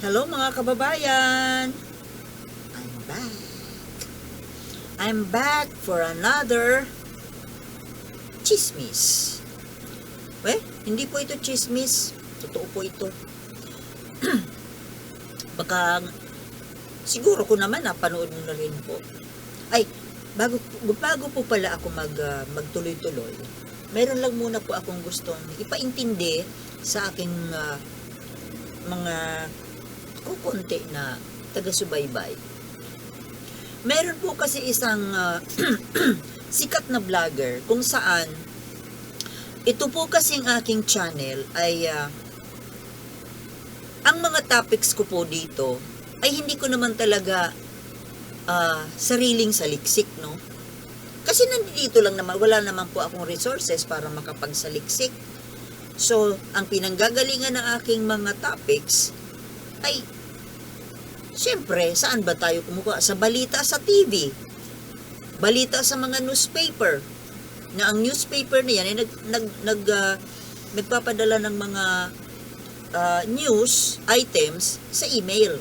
Hello mga kababayan! I'm back. I'm back for another chismis. We, hindi po ito chismis. Totoo po ito. Baka, siguro ko naman napanood mo na rin po. Ay, bago, bago po pala ako mag, ah, magtuloy-tuloy, meron lang muna po akong gustong ipaintindi sa aking ah, mga kukunti na taga-subaybay. Meron po kasi isang ah, sikat na vlogger kung saan ito po kasing aking channel ay ah, ang mga topics ko po dito ay hindi ko naman talaga ah, sariling saliksik, no? Kasi nandito lang naman, wala naman po akong resources para makapagsaliksik. So, ang pinanggagalingan ng aking mga topics ay, siyempre, saan ba tayo kumukuha? Sa balita sa TV. Balita sa mga newspaper. Na ang newspaper na yan ay nag, nag, nag, ah, nagpapadala ng mga ah, news items sa email.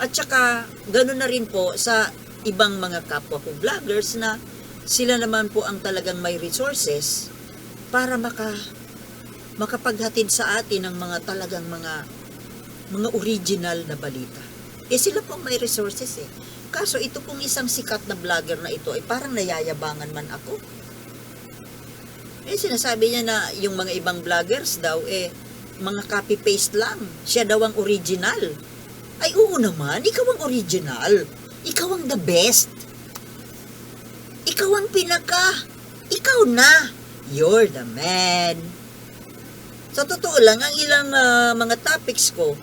At saka, ganoon na rin po sa ibang mga kapwa ko vloggers na sila naman po ang talagang may resources para maka makapaghatid sa atin ng mga talagang mga mga original na balita. Eh sila po may resources eh. Kaso ito pong isang sikat na vlogger na ito ay parang nayayabangan man ako. Eh sinasabi niya na yung mga ibang vloggers daw eh mga copy-paste lang. Siya daw ang original. Ay oo naman, ikaw ang original. Ikaw ang the best. Ikaw ang pinaka. Ikaw na. You're the man. Sa totoo lang, ang ilang ah, mga topics ko,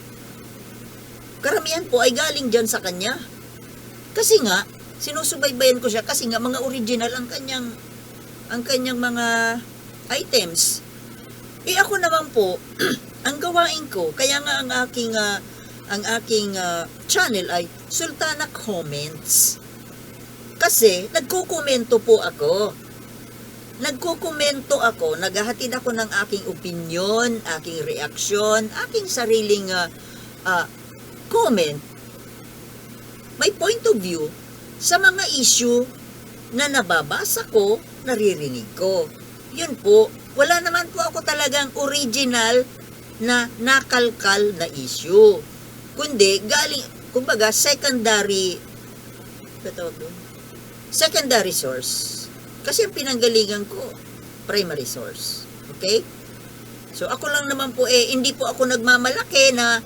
karamihan po ay galing dyan sa kanya. Kasi nga, sinusubaybayan ko siya kasi nga mga original ang kanyang ang kanyang mga items. Eh ako naman po, ang gawain ko, kaya nga ang aking ah, ang aking ah, channel ay Sultana Comments. Kasi nagkukomento po ako. Nagkukomento ako, naghahatid ako ng aking opinion, aking reaksyon, aking sariling ah, ah, comment, my point of view sa mga issue na nababasa ko, naririnig ko. Yun po, wala naman po ako talagang original na nakalkal na issue. Kundi, galing, kumbaga, secondary, ano tawag doon? Secondary source. Kasi ang pinanggalingan ko, primary source. Okay? So, ako lang naman po, eh, hindi po ako nagmamalaki na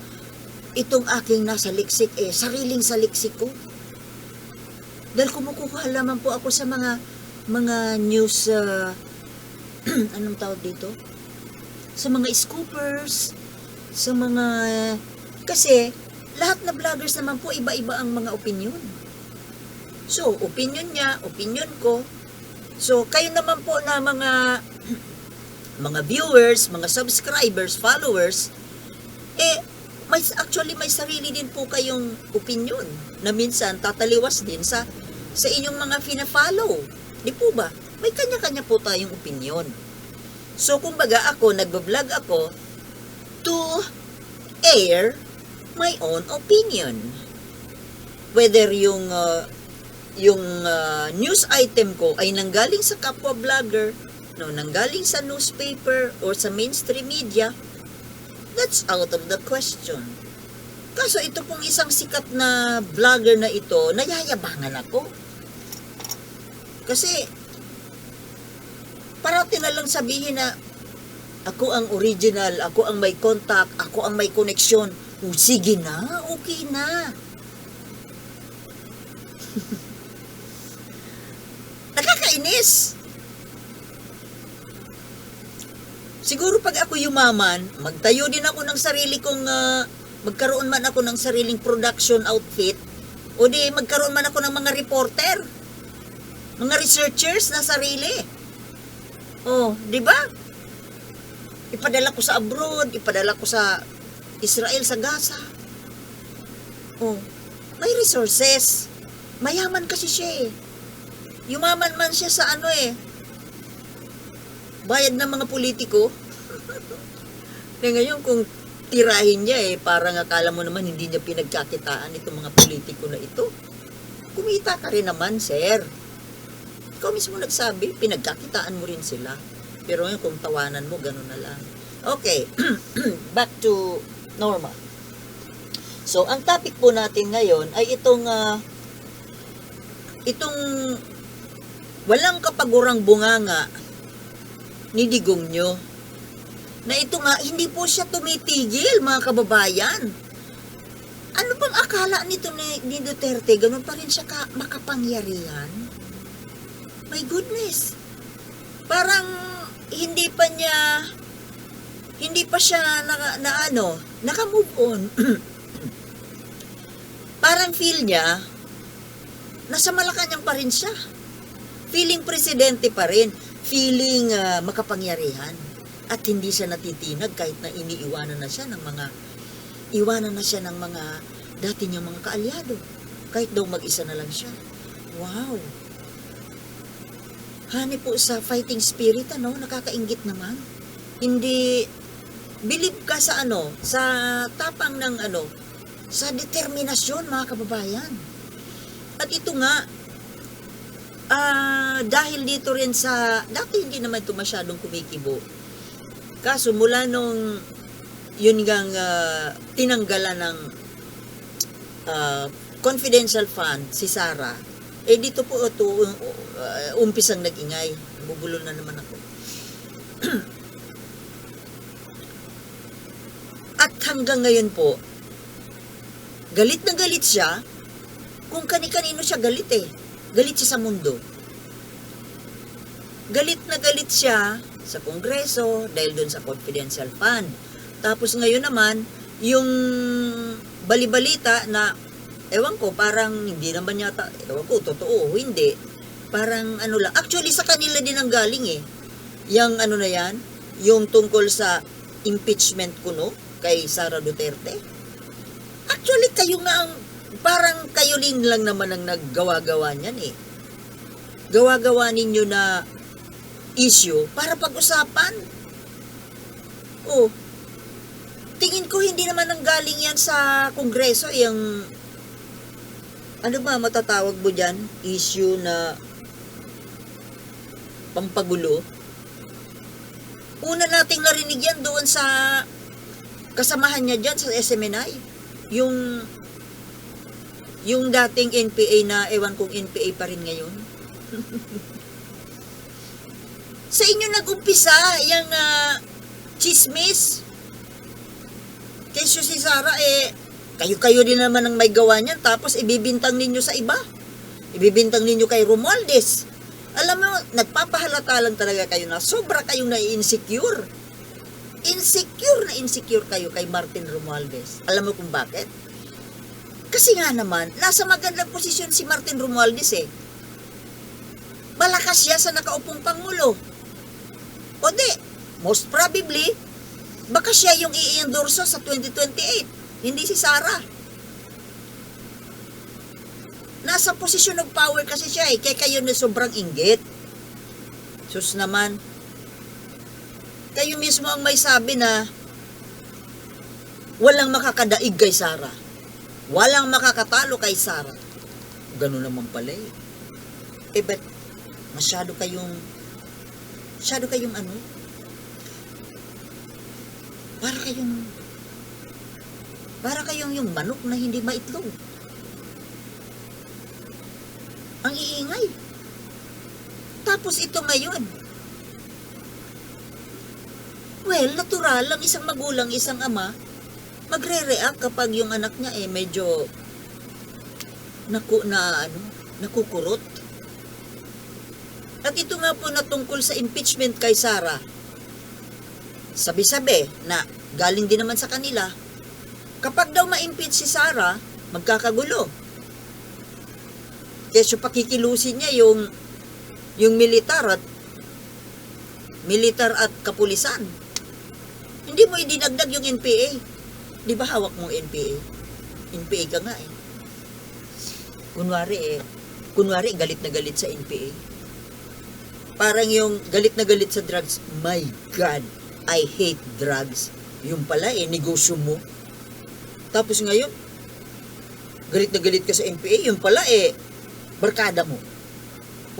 itong aking nasa liksik, eh, sariling sa liksik ko. Dahil kumukuha lamang po ako sa mga mga news uh, anong tawag dito? Sa mga scoopers, sa mga kasi lahat na vloggers naman po iba-iba ang mga opinion. So, opinion niya, opinion ko. So, kayo naman po na mga mga viewers, mga subscribers, followers, eh, may, actually may sarili din po kayong opinion na minsan tataliwas din sa sa inyong mga fina-follow. Di po ba? May kanya-kanya po tayong opinion. So, kumbaga ako, nagbablog ako to air my own opinion. Whether yung uh, yung uh, news item ko ay nanggaling sa kapwa vlogger, no, nanggaling sa newspaper or sa mainstream media, that's out of the question. Kaso ito pong isang sikat na vlogger na ito, nayayabangan ako. Kasi, parati na lang sabihin na, ako ang original, ako ang may contact, ako ang may connection. O, sige na, okay na. Nakakainis. Siguro pag ako yumaman, magtayo din ako ng sarili kong, ah, magkaroon man ako ng sariling production outfit, o di magkaroon man ako ng mga reporter, mga researchers na sarili. Oh, di ba? Ipadala ko sa abroad, ipadala ko sa Israel, sa Gaza. Oh, may resources. Mayaman kasi siya eh. Yumaman man siya sa ano eh. Bayad ng mga politiko. Na ngayon kung tirahin niya eh, parang akala mo naman hindi niya pinagkakitaan itong mga politiko na ito. Kumita ka rin naman, sir. Ikaw mismo nagsabi, pinagkakitaan mo rin sila. Pero ngayon, kung tawanan mo, ganun na lang. Okay, back to normal. So, ang topic po natin ngayon ay itong ah, itong walang kapagurang bunganga ni Digong nyo na ito nga, hindi po siya tumitigil, mga kababayan. Ano bang akala nito ni, ni Duterte? Ganun pa rin siya ka, makapangyarihan? My goodness. Parang hindi pa niya, hindi pa siya na, na ano, naka-move on. Parang feel niya, nasa Malacanang pa rin siya. Feeling presidente pa rin. Feeling ah, makapangyarihan. At hindi siya natitinag kahit na iniiwanan na siya ng mga iwanan na siya ng mga dati niyang mga kaalyado. Kahit daw mag-isa na lang siya. Wow. Hani po sa fighting spirit, ano, nakakaingit naman. Hindi, believe ka sa ano, sa tapang ng ano, sa determinasyon, mga kababayan. At ito nga, ah dahil dito rin sa, dati hindi naman ito masyadong kumikibo. Kaso mula nung yun gang ah, tinanggalan ng ah, confidential fund si Sara, eh dito po ito uh, umpisang nag-ingay. Bubulo na naman ako. At hanggang ngayon po, galit na galit siya kung kani-kanino siya galit eh. Galit siya sa mundo. Galit na galit siya sa kongreso dahil doon sa confidential fund. Tapos ngayon naman, yung balibalita na, ewan ko, parang hindi naman yata, ewan ko, totoo, hindi. Parang ano lang, actually sa kanila din ang galing eh. Yung ano na yan, yung tungkol sa impeachment kuno kay Sara Duterte. Actually, kayo nga ang, parang kayo din lang naman ang naggawa-gawa niyan eh. Gawa-gawa ninyo na issue para pag-usapan. Oh, tingin ko hindi naman ang galing yan sa kongreso, yung ano ba matatawag mo dyan? Issue na pampagulo. Una nating narinig yan doon sa kasamahan niya dyan sa SMNI. Yung yung dating NPA na ewan kong NPA pa rin ngayon. sa inyo nag-umpisa yung ah, chismis. Kesyo si Sara, eh, kayo-kayo din naman ang may gawa niyan, tapos ibibintang ninyo sa iba. Ibibintang ninyo kay Romualdez. Alam mo, nagpapahalata lang talaga kayo na sobra kayong na-insecure. Insecure na insecure kayo kay Martin Romualdez. Alam mo kung bakit? Kasi nga naman, nasa magandang posisyon si Martin Romualdez eh. Malakas siya sa nakaupong Pangulo. O di, most probably, baka siya yung i-endorso sa 2028, hindi si Sara. Nasa posisyon of power kasi siya eh, kaya kayo na sobrang inggit. Sus naman, kayo mismo ang may sabi na walang makakadaig kay Sara. Walang makakatalo kay Sara. Ganun naman pala eh. Eh, but masyado kayong masyado kayong ano para kayong para kayong yung manok na hindi maitlog ang iingay tapos ito ngayon well natural lang isang magulang isang ama magre-react kapag yung anak niya eh medyo naku na ano nakukurot at ito nga po na tungkol sa impeachment kay Sara. Sabi-sabi na galing din naman sa kanila, kapag daw ma-impeach si Sara, magkakagulo. Kesyo pakikilusin niya yung yung militar at militar at kapulisan. Hindi mo idinagdag yung NPA. Di ba hawak mo NPA? NPA ka nga eh. Kunwari eh, kunwari galit na galit sa NPA parang yung galit na galit sa drugs. My God, I hate drugs. Yung pala eh, negosyo mo. Tapos ngayon, galit na galit ka sa NPA, yung pala eh, barkada mo.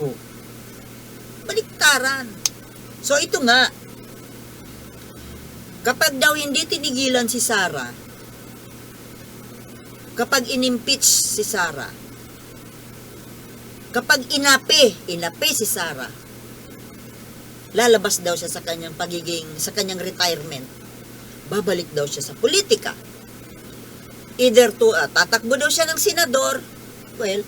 Oh. Baliktaran. So ito nga, kapag daw hindi tinigilan si Sara, kapag inimpeach si Sara, kapag inapi, inapi si Sara, lalabas daw siya sa kanyang pagiging, sa kanyang retirement. Babalik daw siya sa politika. Either to, ah, tatakbo daw siya ng senador, well,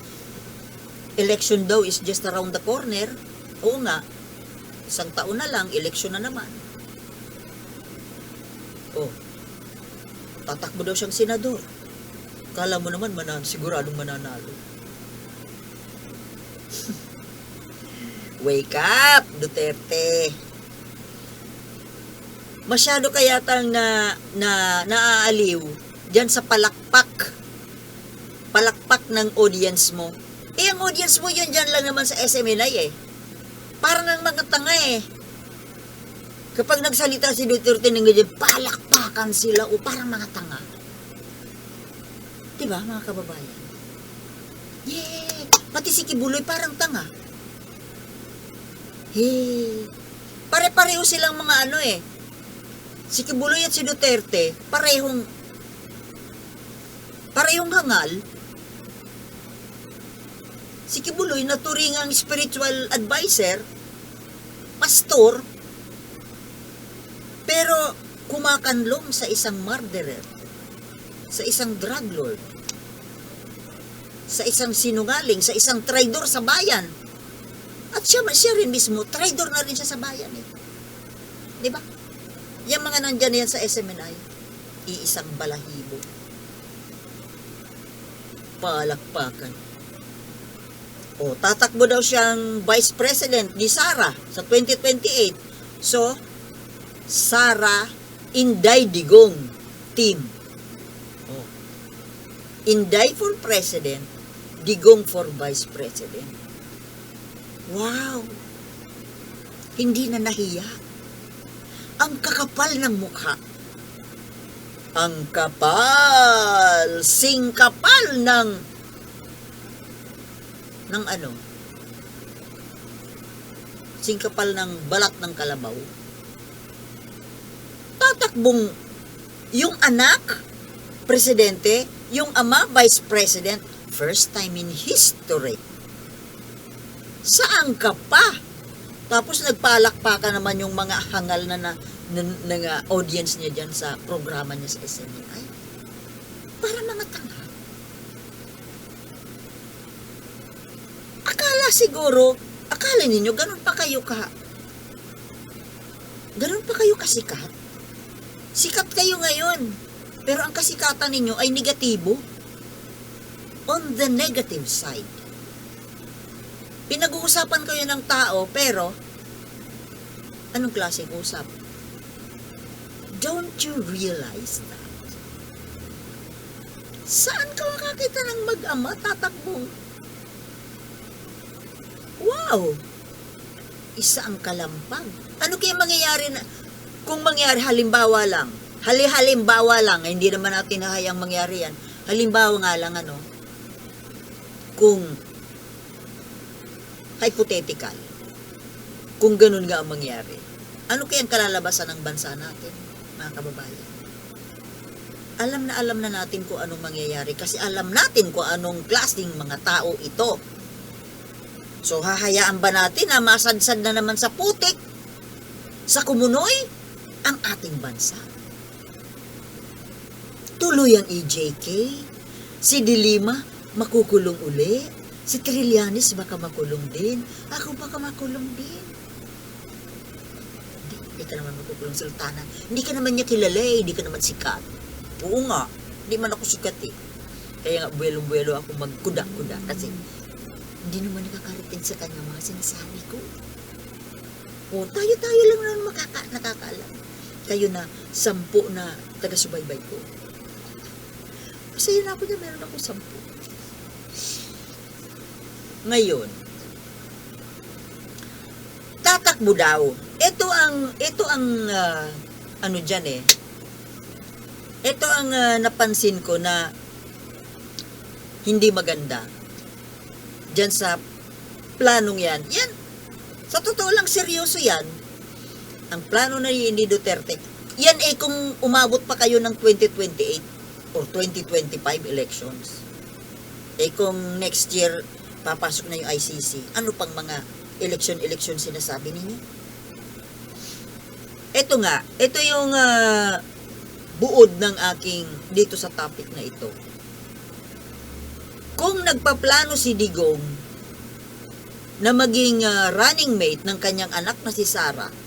election daw is just around the corner. Oo nga, isang taon na lang, election na naman. Oh, tatakbo daw siyang senador. Kala mo naman, manan, siguradong mananalo. Wake up, Duterte. Masyado kaya tang na, na naaaliw diyan sa palakpak. Palakpak ng audience mo. Eh, ang audience mo yun dyan lang naman sa SMNI eh. Para ng mga tanga eh. Kapag nagsalita si Duterte ng ganyan, palakpakan sila o parang mga tanga. Diba, mga kababayan? Yeah! Pati si Kibuloy parang tanga. Hey! Pare-pareho silang mga ano eh. Si Kibuloy at si Duterte, parehong parehong hangal. Si Kibuloy naturingang spiritual advisor, pastor, pero kumakanlong sa isang murderer, sa isang drug lord, sa isang sinungaling, sa isang traidor sa bayan. At siya, siya rin mismo, traidor na rin siya sa bayan eh. Di ba? Yung mga nandyan na yan sa SMNI, iisang balahibo. Palakpakan. O, tatakbo daw siyang vice president ni Sara sa 2028. So, Sara Inday Digong team. O. Inday for president, Digong for vice president. Wow! Hindi na nahiya. Ang kakapal ng mukha. Ang kapal, singkapal ng ng ano? Singkapal ng balat ng kalabaw. Tatakbong yung anak, presidente, yung ama, vice president, first time in history. Saan ka pa? Tapos nagpalakpakan naman yung mga hangal na na, na, na, na audience niya dyan sa programa niya sa SMNI. Para mga tanga. Akala siguro, akala ninyo, ganun pa kayo ka, ganun pa kayo kasikat? Sikat kayo ngayon, pero ang kasikatan ninyo ay negatibo. On the negative side. Pinag-uusapan kayo ng tao, pero anong klaseng usap? Don't you realize that? Saan ka makakita ng mag-ama tatakbo? Wow! Isa ang kalampag. Ano kaya mangyayari na, kung mangyari halimbawa lang, hali-halimbawa lang, eh, hindi naman natin nahayang mangyari yan, halimbawa nga lang ano, kung hypothetical, kung ganun nga ang mangyari, ano kaya ang kalalabasan ng bansa natin, mga kababayan? Alam na alam na natin kung anong mangyayari kasi alam natin kung anong klaseng mga tao ito. So, hahayaan ba natin na masadsad na naman sa putik, sa kumunoy, ang ating bansa? Tuloy ang EJK, si Dilima makukulong uli, si Trillanes baka makulong din, ako baka makulong din. Hindi, hindi ka naman makukulong sultana. Hindi ka naman niya kilala eh, hindi ka naman sikat. Oo nga, hindi man ako sikat eh. Kaya nga, buwelo-buwelo ako magkuda-kuda kasi hindi naman nakakarating sa kanya mga sinasabi ko. O, tayo-tayo lang naman makaka nakakaalam. Kayo na, sampu na taga-subaybay ko. Masaya na ako na meron ako sampu. Ngayon, tatakbo daw. Ito ang, ito ang, ah, ano dyan eh, ito ang ah, napansin ko na hindi maganda. Diyan sa planong yan. Yan, sa totoo lang seryoso yan. Ang plano na ni Duterte, yan eh kung umabot pa kayo ng 2028 or 2025 elections. Eh kung next year papasok na yung ICC, ano pang mga election-election sinasabi ninyo? Ito nga, ito yung ah, buod ng aking dito sa topic na ito. Kung nagpaplano si Digong na maging ah, running mate ng kanyang anak na si Sara,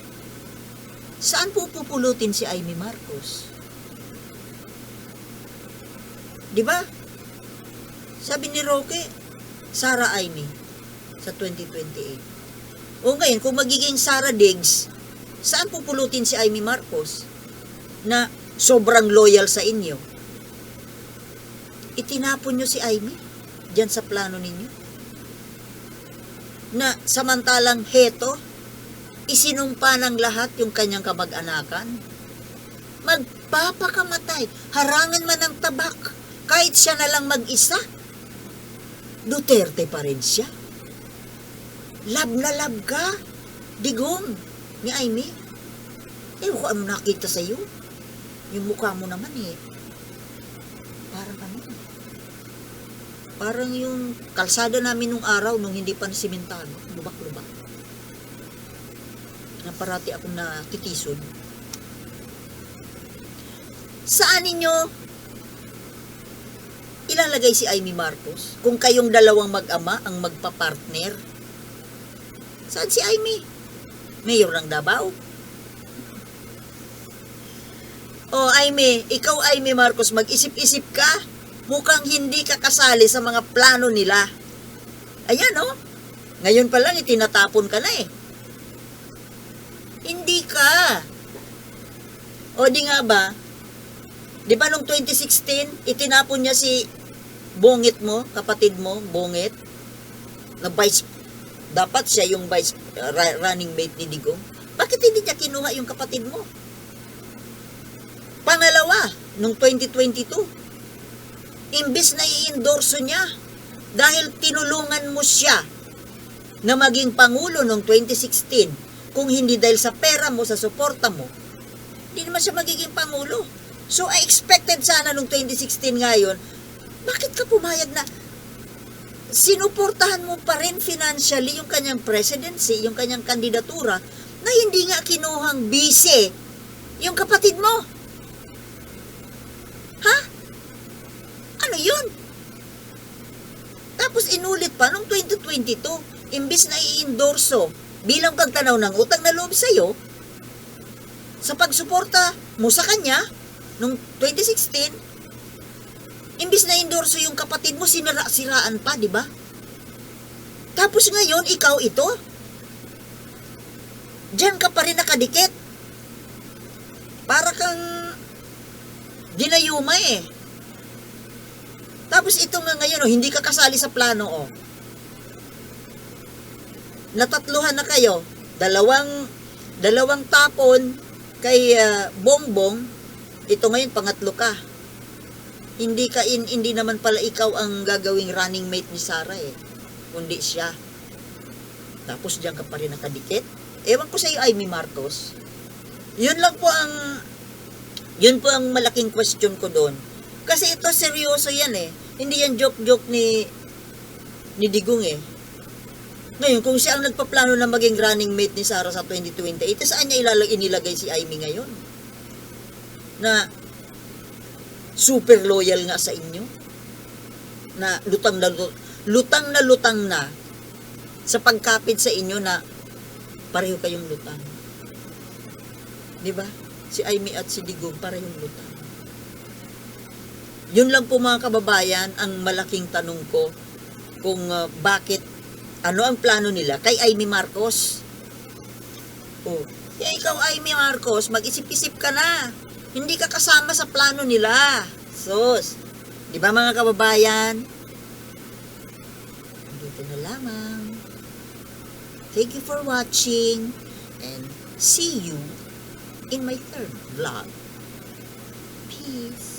saan po pupulutin si Amy Marcos? Di ba? Sabi ni Roque, Sara Amy sa 2028. O ngayon, kung magiging Sara Diggs, saan pupulutin si Amy Marcos na sobrang loyal sa inyo? Itinapon nyo si Amy dyan sa plano ninyo? Na samantalang heto, isinumpa ng lahat yung kanyang kamag-anakan? Magpapakamatay, harangan man ng tabak, kahit siya na lang mag-isa. Duterte pa rin siya. Lab na lab ka, digong, ni Amy. Eh, kung ano nakita sa'yo. Yung mukha mo naman eh. Parang ano. Parang yung kalsada namin nung araw nung hindi pa nasimentado. Lubak-lubak. Na parati akong natitison. Saan ninyo ilalagay si Amy Marcos kung kayong dalawang mag-ama ang magpa-partner? Saan si Amy? Mayor ng Davao? O Amy, ikaw Amy Marcos, mag-isip-isip ka. Mukhang hindi ka kasali sa mga plano nila. Ayan oh. Ngayon pa lang itinatapon ka na eh. Hindi ka. O di nga ba? Di ba nung 2016, itinapon niya si Bongit mo, kapatid mo, Bongit, na vice, dapat siya yung vice uh, running mate ni Digong. Bakit hindi niya kinuha yung kapatid mo? Pangalawa, nung 2022, imbis na i-endorso niya, dahil tinulungan mo siya na maging pangulo noong 2016, kung hindi dahil sa pera mo, sa suporta mo, hindi naman siya magiging pangulo. So, I expected sana nung 2016 ngayon, bakit ka pumayag na sinuportahan mo pa rin financially yung kanyang presidency, yung kanyang kandidatura, na hindi nga kinuhang bise yung kapatid mo? Ha? Ano yun? Tapos inulit pa nung 2022, imbis na i-endorso bilang kagtanaw ng utang na loob sa'yo, sa pagsuporta mo sa kanya, nung 2016, imbis na endorso yung kapatid mo, sinira-siraan pa, di ba? Tapos ngayon, ikaw ito. Diyan ka pa rin nakadikit. Para kang ginayuma eh. Tapos ito nga ngayon, oh, hindi ka kasali sa plano, oh. Natatluhan na kayo. Dalawang, dalawang tapon kay ah, Bongbong. Ito ngayon, pangatlo ka. Hindi ka in, hindi naman pala ikaw ang gagawing running mate ni Sarah eh. Kundi siya. Tapos diyan ka pa rin nakadikit. Ewan ko sa iyo, Amy Marcos. Yun lang po ang yun po ang malaking question ko doon. Kasi ito seryoso yan eh. Hindi yan joke-joke ni ni Digong eh. Ngayon, kung siya ang nagpaplano na maging running mate ni Sarah sa 2028, eh, saan niya ilalagay, inilagay si Amy ngayon? Na super loyal nga sa inyo? Na lutang na lu- lutang na lutang na sa pagkapit sa inyo na pareho kayong lutang. 'Di ba? Si Amy at si Digong parehong lutang. Yun lang po mga kababayan ang malaking tanong ko kung uh, bakit ano ang plano nila kay Amy Marcos. Oh, eh, ikaw Amy Marcos, mag-isip-isip ka na. Hindi ka kasama sa plano nila. Sus. Di ba mga kababayan? Dito na lamang. Thank you for watching and see you in my third vlog. Peace. Peace.